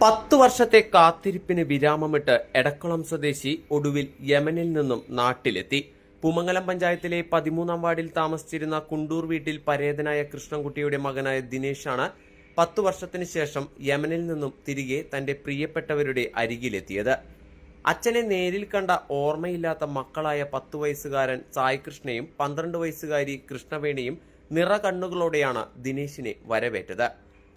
പത്ത് വർഷത്തെ കാത്തിരിപ്പിന് വിരാമമിട്ട് എടക്കുളം സ്വദേശി ഒടുവിൽ യമനിൽ നിന്നും നാട്ടിലെത്തി. പൂമംഗലം പഞ്ചായത്തിലെ പതിമൂന്നാം വാർഡിൽ താമസിച്ചിരുന്ന കുണ്ടൂർ വീട്ടിൽ പരേതനായ കൃഷ്ണൻകുട്ടിയുടെ മകനായ ദിനേശാണ് പത്തു വർഷത്തിന് ശേഷം യമനിൽ നിന്നും തിരികെ തന്റെ പ്രിയപ്പെട്ടവരുടെ അരികിലെത്തിയത്. അച്ഛനെ നേരിൽ കണ്ട ഓർമ്മയില്ലാത്ത മക്കളായ പത്തു വയസ്സുകാരൻ സായി കൃഷ്ണയും പന്ത്രണ്ട് വയസ്സുകാരി കൃഷ്ണവേണിയും നിറകണ്ണുകളോടെയാണ് ദിനേശിനെ വരവേറ്റത്.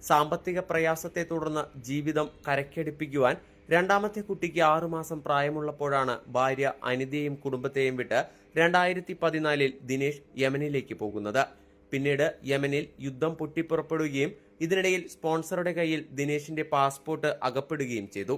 സാമ്പത്തിക പ്രയാസത്തെ തുടർന്ന് ജീവിതം കരക്കടിപ്പിക്കുവാൻ രണ്ടാമത്തെ കുട്ടിക്ക് ആറുമാസം പ്രായമുള്ളപ്പോഴാണ് ഭാര്യ അനിതയെയും കുടുംബത്തെയും വിട്ട് രണ്ടായിരത്തി പതിനാലിൽ ദിനേശ് യമനിലേക്ക് പോകുന്നത്. പിന്നീട് യമനിൽ യുദ്ധം പൊട്ടിപ്പുറപ്പെടുകയും ഇതിനിടയിൽ സ്പോൺസറുടെ കയ്യിൽ ദിനേഷിന്റെ പാസ്പോർട്ട് അകപ്പെടുകയും ചെയ്തു.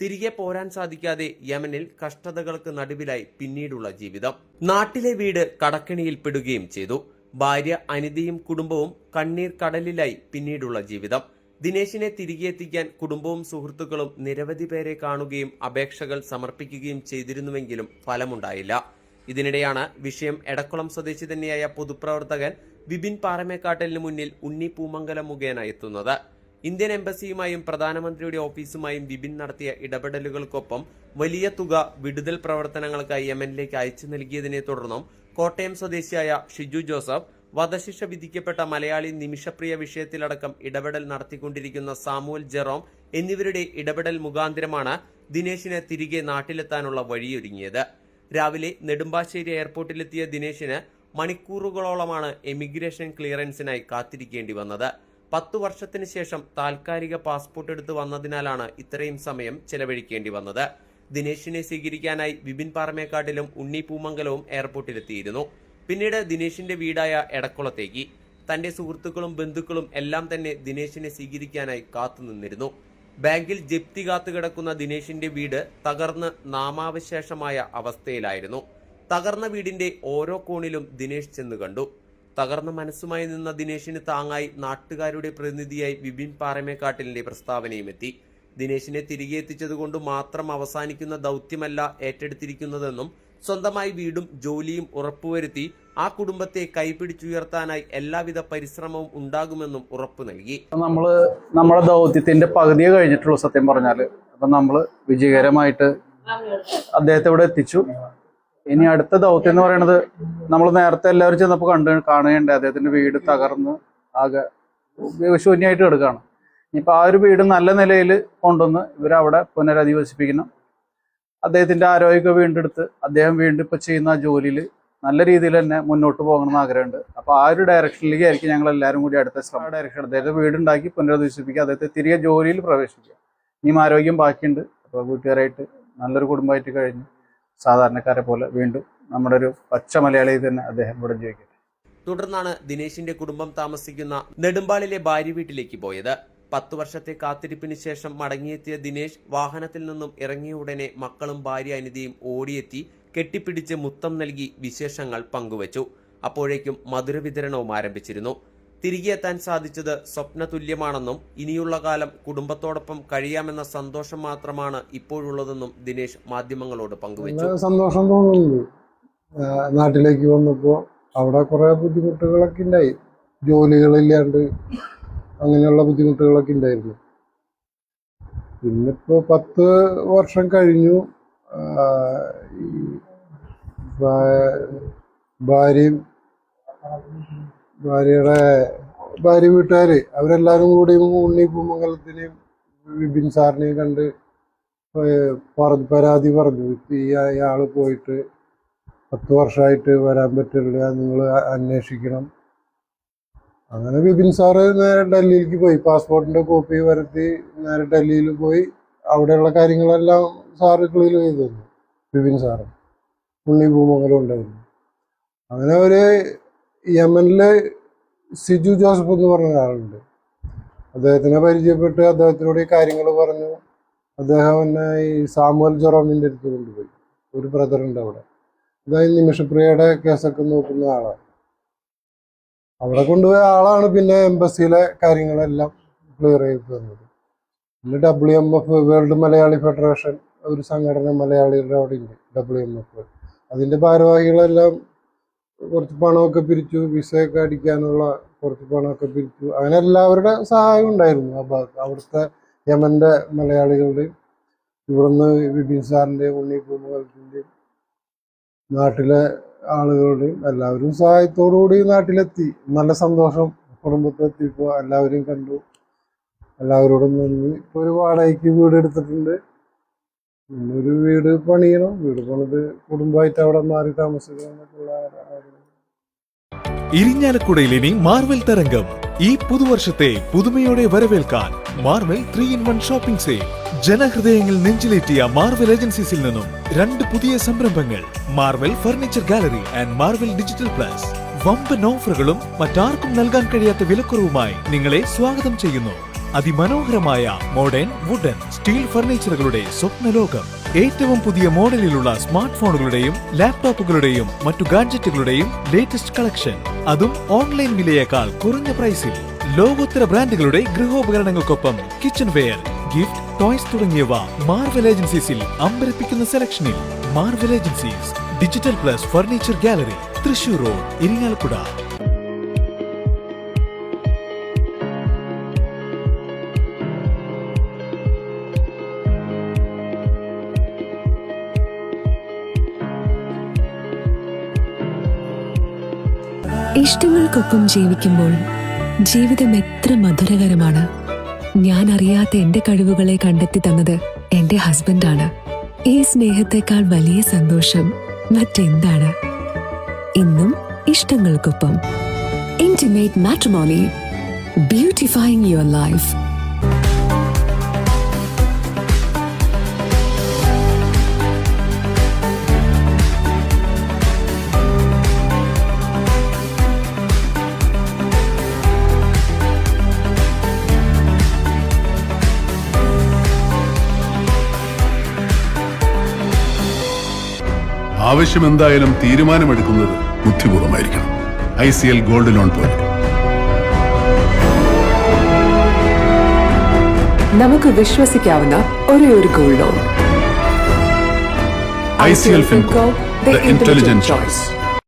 തിരികെ പോരാൻ സാധിക്കാതെ യമനിൽ കഷ്ടതകൾക്ക് നടുവിലായി പിന്നീടുള്ള ജീവിതം. നാട്ടിലെ വീട് കടക്കിണിയിൽ പെടുകയും ചെയ്തു. ഭാര്യ അനിതയും കുടുംബവും കണ്ണീർ കടലിലായി പിന്നീടുള്ള ജീവിതം. ദിനേശിനെ തിരികെ എത്തിക്കാൻ കുടുംബവും സുഹൃത്തുക്കളും നിരവധി പേരെ കാണുകയും അപേക്ഷകൾ സമർപ്പിക്കുകയും ചെയ്തിരുന്നുവെങ്കിലും ഫലമുണ്ടായില്ല. ഇതിനിടെയാണ് വിഷയം എടക്കുളം സ്വദേശി തന്നെയായ പൊതുപ്രവർത്തകൻ വിപിൻ പാറമേക്കാട്ടലിന് മുന്നിൽ ഉണ്ണി പൂമംഗലം മുഖേന എത്തുന്നത്. ഇന്ത്യൻ എംബസിയുമായും പ്രധാനമന്ത്രിയുടെ ഓഫീസുമായും വിപിൻ നടത്തിയ ഇടപെടലുകൾക്കൊപ്പം വലിയ തുക വിടുതൽ പ്രവർത്തനങ്ങൾക്കായി യമനിലേക്ക് അയച്ചു നൽകിയതിനെ തുടർന്നും കോട്ടയം സ്വദേശിയായ ഷിജു ജോസഫ് വധശിക്ഷ വിധിക്കപ്പെട്ട മലയാളി നിമിഷപ്രിയ വിഷയത്തിലടക്കം ഇടപെടൽ നടത്തിക്കൊണ്ടിരിക്കുന്ന സാമുവൽ ജെറോം എന്നിവരുടെ ഇടപെടൽ മുഖാന്തരമാണ് ദിനേശിന് തിരികെ നാട്ടിലെത്താനുള്ള വഴിയൊരുങ്ങിയത്. രാവിലെ നെടുമ്പാശ്ശേരി എയർപോർട്ടിലെത്തിയ ദിനേശിന് മണിക്കൂറുകളോളമാണ് എമിഗ്രേഷൻ ക്ലിയറൻസിനായി കാത്തിരിക്കേണ്ടി വന്നത്. പത്തു വർഷത്തിന് ശേഷം താൽക്കാലിക പാസ്പോർട്ട് എടുത്ത് വന്നതിനാലാണ് ഇത്രയും സമയം ചെലവഴിക്കേണ്ടി വന്നത്. ദിനേശിനെ സ്വീകരിക്കാനായി വിപിൻ പാറമേക്കാട്ടിലും ഉണ്ണി പൂമംഗലവും എയർപോർട്ടിലെത്തിയിരുന്നു. പിന്നീട് ദിനേശിന്റെ വീടായ എടക്കുളത്തേക്ക്. തന്റെ സുഹൃത്തുക്കളും ബന്ധുക്കളും എല്ലാം തന്നെ ദിനേശിനെ സ്വീകരിക്കാനായി കാത്തുനിന്നിരുന്നു. ബാങ്കിൽ ജപ്തി കാത്തുകിടക്കുന്ന ദിനേശിന്റെ വീട് തകർന്ന് നാമാവശേഷമായ അവസ്ഥയിലായിരുന്നു. തകർന്ന വീടിന്റെ ഓരോ കോണിലും ദിനേശ് ചെന്ന് കണ്ടു. തകർന്ന മനസ്സുമായി നിന്ന ദിനേശിന് താങ്ങായി നാട്ടുകാരുടെ പ്രതിനിധിയായി വിപിൻ പാറമേക്കാട്ടിലിന്റെ പ്രസ്താവനയും എത്തി. ദിനേശിനെ തിരികെ എത്തിച്ചതുകൊണ്ട് മാത്രം അവസാനിക്കുന്ന ദൗത്യമല്ല ഏറ്റെടുത്തിരിക്കുന്നതെന്നും സ്വന്തമായി വീടും ജോലിയും ഉറപ്പുവരുത്തി ആ കുടുംബത്തെ കൈപിടിച്ചുയർത്താനായി എല്ലാവിധ പരിശ്രമവും ഉണ്ടാകുമെന്നും ഉറപ്പു നൽകി. നമ്മൾ നമ്മുടെ ദൗത്യത്തിന്റെ പകുതിയെ കഴിഞ്ഞിട്ടുള്ളൂ സത്യം പറഞ്ഞാൽ. അപ്പൊ നമ്മൾ വിജയകരമായിട്ട് അദ്ദേഹത്തെ ഇവിടെ എത്തിച്ചു. ഇനി അടുത്ത ദൗത്യം എന്ന് പറയുന്നത് നമ്മൾ നേരത്തെ എല്ലാവരും ചെന്നപ്പോൾ കണ്ടു കാണുകയുണ്ട് അദ്ദേഹത്തിന്റെ വീട് തകർന്ന് ആകെ ശൂന്യമായിട്ട് കിടക്കുകയാണ്. ഇനിയിപ്പോൾ ആ ഒരു വീട് നല്ല നിലയിൽ കൊണ്ടുവന്ന് ഇവരവിടെ പുനരധിവസിപ്പിക്കണം. അദ്ദേഹത്തിന്റെ ആരോഗ്യമൊക്കെ വീണ്ടെടുത്ത് അദ്ദേഹം വീണ്ടും ഇപ്പോൾ ചെയ്യുന്ന ജോലിയിൽ നല്ല രീതിയിൽ തന്നെ മുന്നോട്ട് പോകണമെന്ന് ആഗ്രഹമുണ്ട്. അപ്പോൾ ആ ഒരു ഡയറക്ഷനിലേക്ക് ആയിരിക്കും ഞങ്ങൾ എല്ലാവരും കൂടി അടുത്ത ശ്രമം. ഡയറക്ഷൻ അദ്ദേഹത്തെ വീടുണ്ടാക്കി പുനരധിവസിപ്പിക്കുക അദ്ദേഹത്തെ തിരികെ ജോലിയിൽ പ്രവേശിക്കുക ഇനിയും ആരോഗ്യം ബാക്കിയുണ്ട്. അപ്പോൾ വീട്ടുകാരായിട്ട് നല്ലൊരു കുടുംബമായിട്ട് കഴിഞ്ഞ് സാധാരണക്കാരെ പോലെ വീണ്ടും നമ്മുടെ ഒരു പച്ച മലയാളി തന്നെ അദ്ദേഹം ഇവിടെ ജീവിക്കട്ടെ. തുടർന്നാണ് ദിനേശിന്റെ കുടുംബം താമസിക്കുന്ന നെടുമ്പാളിലെ ഭാര്യ വീട്ടിലേക്ക് പോയത്. പത്തു വർഷത്തെ കാത്തിരിപ്പിന് ശേഷം മടങ്ങിയെത്തിയ ദിനേശ് വാഹനത്തിൽ നിന്നും ഇറങ്ങിയ ഉടനെ മക്കളും ഭാര്യ അനിതയും ഓടിയെത്തി കെട്ടിപ്പിടിച്ച് മുത്തം നൽകി വിശേഷങ്ങൾ പങ്കുവച്ചു. അപ്പോഴേക്കും മധുര വിതരണവും ആരംഭിച്ചിരുന്നു. തിരികെ എത്താൻ സാധിച്ചത് സ്വപ്നതുല്യമാണെന്നും ഇനിയുള്ള കാലം കുടുംബത്തോടൊപ്പം കഴിയാമെന്ന സന്തോഷം മാത്രമാണ് ഇപ്പോഴുള്ളതെന്നും ദിനേശ് മാധ്യമങ്ങളോട് പങ്കുവച്ചു. സന്തോഷം തോന്നുന്നു. നാട്ടിലേക്ക് വന്നപ്പോൾ അവിടെ കുറേ ബുദ്ധിമുട്ടുകളൊക്കെ ഉണ്ടായി. ജോലികളില്ലാണ്ട് അങ്ങനെയുള്ള ബുദ്ധിമുട്ടുകളൊക്കെ ഉണ്ടായിരുന്നു. പിന്നിപ്പോൾ പത്ത് വർഷം കഴിഞ്ഞു. ഭാര്യയും ഭാര്യയുടെ ഭാര്യ വീട്ടുകാര് അവരെല്ലാവരും കൂടി ഉണ്ണി പൂമംഗലത്തിനെയും വിപിൻ സാറിനെയും കണ്ട് പറഞ്ഞു പറ- പരാതി പറഞ്ഞു. ഈ അയാൾ പോയിട്ട് പത്ത് വർഷമായിട്ട് വരാൻ പറ്റില്ല നിങ്ങൾ അന്വേഷിക്കണം. അങ്ങനെ വിപിൻ സാറ് നേരെ ഡൽഹിയിലേക്ക് പോയി. പാസ്പോർട്ടിന്റെ കോപ്പി വരുത്തി നേരെ ഡൽഹിയിൽ പോയി. അവിടെയുള്ള കാര്യങ്ങളെല്ലാം സാറ് ക്ലിയർ ചെയ്തു തന്നു വിപിൻ സാറ്. ഉണ്ണി ഭൂമംഗലം ഉണ്ടായിരുന്നു. അങ്ങനെ ഒരു യമനിലെ സിജു ജോസഫ് എന്ന് പറഞ്ഞ ഒരാളുണ്ട്. അദ്ദേഹത്തിനെ പരിചയപ്പെട്ട് അദ്ദേഹത്തിനോട് ഈ കാര്യങ്ങൾ പറഞ്ഞു. അദ്ദേഹം എന്നെ ഈ സാമുവൽ ജൊറോമിന്റെ അടുത്ത് കൊണ്ടുപോയി. ഒരു ബ്രദറുണ്ട് അവിടെ. അതായത് നിമിഷപ്രിയയുടെ കേസൊക്കെ നോക്കുന്ന ആളാണ്. അവിടെ കൊണ്ടുപോയ ആളാണ് പിന്നെ എംബസിയിലെ കാര്യങ്ങളെല്ലാം ക്ലിയർ ചെയ്ത് തന്നത്. പിന്നെ W M F world Malayali federation ഒരു സംഘടന മലയാളികളുടെ അവിടെ ഉണ്ട് ഡബ്ല്യു എം എഫ് അതിന്റെ ഭാരവാഹികളെല്ലാം കുറച്ച് പണമൊക്കെ പിരിച്ചു വിസയൊക്കെ അടിക്കാനുള്ള കുറച്ച് പണമൊക്കെ പിരിച്ചു. അങ്ങനെ എല്ലാവരുടെ സഹായം ഉണ്ടായിരുന്നു. ആ ഭാഗത്ത് അവിടുത്തെ യമന്റെ മലയാളികളുടെയും ഇവിടുന്ന് വിപിൻ സാറിന്റെയും ഉണ്ണി പൂമുഖത്തിന്റെയും നാട്ടിലെ ആളുകളുടെയും എല്ലാവരും സഹായത്തോടു കൂടി നാട്ടിലെത്തി. നല്ല സന്തോഷം കുടുംബത്തിലെത്തിയപ്പോൾ എല്ലാവരെയും കണ്ടു. എല്ലാവരോടും നന്ദി. ഇപ്പോൾ ഒരു വാടകയ്ക്ക് വീട് എടുത്തിട്ടുണ്ട്. ഒരു വീട് പണിയണം. വീട് പണിത് കുടുംബമായിട്ട് അവിടെ മാറി താമസിക്കണം ഇരിഞ്ഞാലക്കുടയിൽ ഇനി മാർവൽ തരംഗം. ഈ പുതുവർഷത്തെ പുതുമയോടെ വരവേൽക്കാൻ Marvel three in one shopping sale. ജനഹൃദയങ്ങൾ നെഞ്ചിലേറ്റിയ മാർവൽ ഏജൻസീസിൽ നിന്നും രണ്ട് പുതിയ സംരംഭങ്ങൾ Marvel furniture gallery and Marvel digital plus വമ്പൻ ഓഫറുകളും മറ്റാർക്കും നൽകാൻ കഴിയാത്ത വിലക്കുറവുമായി നിങ്ങളെ സ്വാഗതം ചെയ്യുന്നു. അതിമനോഹരമായ മോഡേൺ വുഡൻ സ്റ്റീൽ ഫർണിച്ചറുകളുടെ സ്വപ്നലോകം. ഏറ്റവും പുതിയ മോഡലിലുള്ള സ്മാർട്ട് ഫോണുകളുടെയും ലാപ്ടോപ്പുകളുടെയും മറ്റു ഗാഡ്ജറ്റുകളുടെയും ലേറ്റസ്റ്റ് കളക്ഷൻ അതും ഓൺലൈൻ വിലയേക്കാൾ കുറഞ്ഞ പ്രൈസിൽ ലോകോത്തര ബ്രാൻഡുകളുടെ ഗൃഹോപകരണങ്ങൾക്കൊപ്പം കിച്ചൺ വെയർ ഗിഫ്റ്റ് ടോയ്സ് തുടങ്ങിയവ മാർവൽ ഏജൻസീസിൽ അമ്പരപ്പിക്കുന്ന സെലക്ഷനിൽ. Marvel agencies digital plus furniture gallery Thrissur road Irinjalakuda. ഇഷ്ടങ്ങൾക്കൊപ്പം ജീവിക്കുമ്പോൾ ജീവിതം എത്ര മധുരകരമാണ്. ഞാൻ അറിയാത്ത എന്റെ കഴിവുകളെ കണ്ടെത്തി തന്നത് എന്റെ ഹസ്ബൻഡാണ്. ഈ സ്നേഹത്തെക്കാൾ വലിയ സന്തോഷം മറ്റെന്താണ്? ഇന്നും ഇഷ്ടങ്ങൾക്കൊപ്പം. Intimate matrimony beautifying your life ആവശ്യം എന്തായാലും തീരുമാനമെടുക്കുന്നത് ബുദ്ധിപൂർവമായിരിക്കണം I C L gold loan പോലെ നമുക്ക് വിശ്വസിക്കാവുന്ന ഒരേ ഒരു gold loan. I C L Finco the intelligent choice.